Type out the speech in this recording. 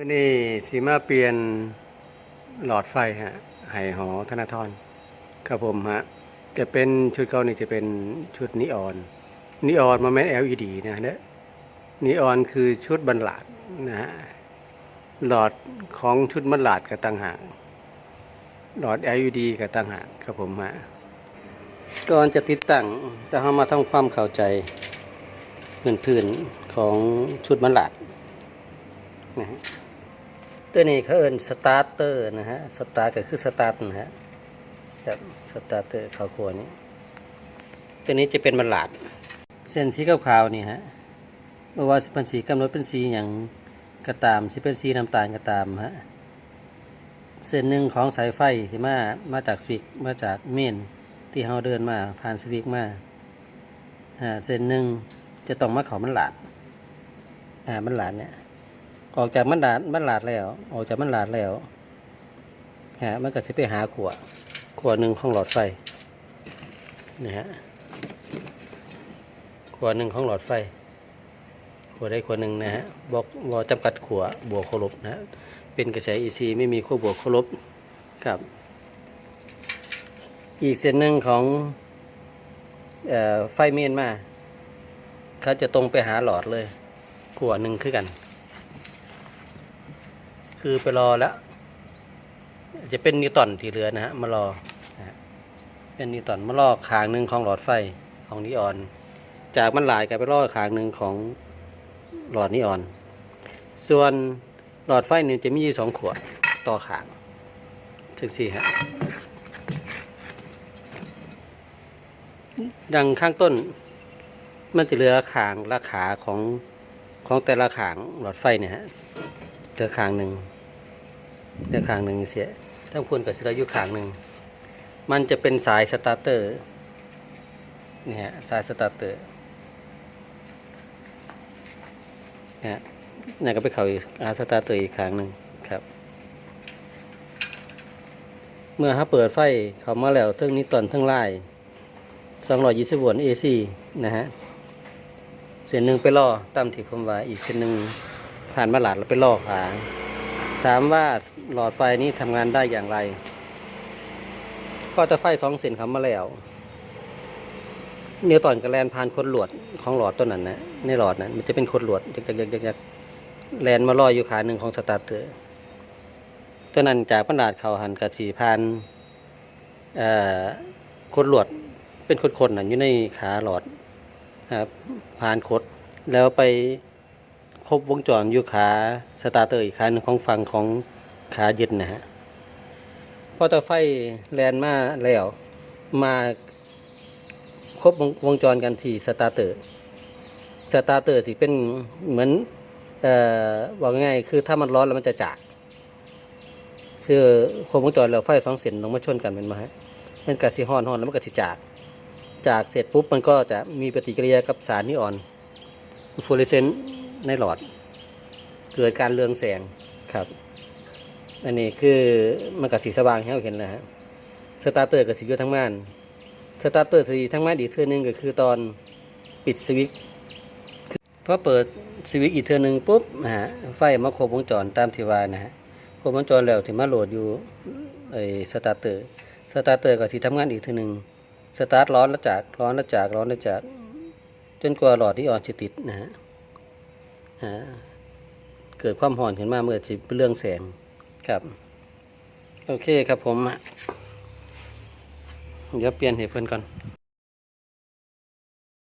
มื่อนี้สีมาเปลี่ยนหลอดไฟฮะไห่หอธนาธรครับผมฮะจะเป็นชุดเก่านี่จะเป็นชุดนีออนนีออนมาแม่น LED นะเนี่ยนีออนคือชุดบรรลาดนะฮะหลอดของชุดบรรลาดกับต่างหากหลอด LED กับต่างหากครับผมฮะก่อนจะติดตั้งจะเข้ามาทำความเข้าใจพื้นๆของชุดบรรลาดนะฮะ ตัวนี้เขาเอินสตาร์เตอร์นะฮะสตาร์ก็คือสตาร์นะฮะครับสตาร์เตอร์ข้าวคั่วนี้ ตัวนี้จะเป็นบรรลาด เส้นสีขาวๆนี่ฮะไม่ว่าสเป็นสีกำหนดเป็นสีอย่างกระตามสิเป็นสีน้ำตาลกระตามฮะเส้นหนึ่งของสายไฟที่มามาจากสวิกมาจากเมนที่เราเดินมาผ่านสวิกมาฮะเส้นหนึ่งจะต้องมาเขามันหลาดอ่ามันหลาดเนี่ย ออกจากมันดาดมันหลาดแล้ว ออกจากมันหลาดแล้วฮะมันก็จะไปหาขวดขวดหนึ่งของหลอดไฟนี่ฮะขวดหนึ่งของหลอดไฟขวดได้ขวดหนึ่งนะฮะบอกวอจำกัดขวดบวกครพนะฮะเป็นกระแส EC ไม่มีขั้วบวกครพครับ อีกเส้นหนึ่งของไฟเมนมาเขาจะตรงไปหาหลอดเลยขวดหนึ่งคือกัน คือไปรอแล้ว จะเป็นนิวตันที่เหลือนะฮะมารอเป็นนิวตันมารอขางหนึ่งของหลอดไฟของนีออน จากมันหลายกลายไปรอขางหนึ่งของหลอดนีออน ส่วนหลอดไฟนี่จะมีอยู่สองขวดต่อขางถึงสี่ฮะดังข้างต้น มันจะเหลือขางละขาของของแต่ละขางหลอดไฟเนี่ยฮะ เหลือขางหนึ่งเหลือขางหนึ่งเสียทั้งพูนกับเสืออยู่ขางหนึ่ง มันจะเป็นสายสตาร์เตอร์นี่ฮะสายสตาร์เตอร์นะฮะนี่ก็ไปเขาอีกอาสตาร์เตอร์อีกข้างหนึ่งครับ เมื่อเขาเปิดไฟเขามาแล้วเทั้งนี้ตอนเทั้งไล่220โวลต์ AC นะฮะเส้นหนึ่งไปล่อตามที่ผมว่าอีกเส้นหนึ่ง ผ่านมาหลาดแล้วไปล่อขาถามว่าหลอดไฟนี้ทำงานได้อย่างไร ก็จะไฟสองเส้นเขามาแล้วเนียวตอนกระแลนผ่านคนหลวดของหลอดต้นนั้นนะในหลอดนั้นมันจะเป็นคนหลวดยักยักยักยักแลนมาล่ออยู่ขาหนึ่งของสตาร์เตอร์ต้นนั้นจากพันดาดเขาหันกระสีพานคนหลวดเป็นคนๆน่ะอยู่ในขาหลอดครับผ่านคดแล้วไป ครบวงจรอยู่ขาสตาร์เตอร์อีกขาหนึ่งของฝั่งของขายึดนะฮะพอตาไฟแลนมาแล้วมาครบวงจรกันที่สตาร์เตอร์สตาร์เตอร์สิเป็นเหมือนเอ่อว่าง่ายคือถ้ามันร้อนแล้วมันจะจาก คือครบวงจรแล้วไฟสองเส้นลงมาชนกันเป็นมาฮะมันกัดสิฮ้อนฮ้อนแล้วมันกัดสิจาก จากเสร็จปุ๊บมันก็จะมีปฏิกิริยากับสารนิออนฟลูออเรสเซนต์ ในหลอด เกิดการเรืองแสงครับ อันนี้คือมันกับสีสว่างให้เราเห็นแล้วฮะสตาร์เตอร์กับสีอยู่ทั้งม่านสตาร์เตอร์สีทั้งม่านอีกเทือนึงก็คือตอนปิดสวิตช์พอเปิดสวิตช์อีกเทือนึงปุ๊บนะฮะไฟมาครบวงจรตามที่ว่านะฮะครบวงจรแล้วถึงมาโหลดอยู่ไอ้สตาร์เตอร์สตาร์เตอร์กับสีทำงานอีกเทือนึงสตาร์ทร้อนแล้วจากร้อนแล้วจากร้อนแล้วจากจนกว่าหลอดที่ออนสิติดนะฮะ เกิดความห่อนขึ้นมาเมื่อจิเรื่องแสงครับ โอเคครับผมอะเดี๋ยวเปลี่ยนเหตุเพิ่นก่อน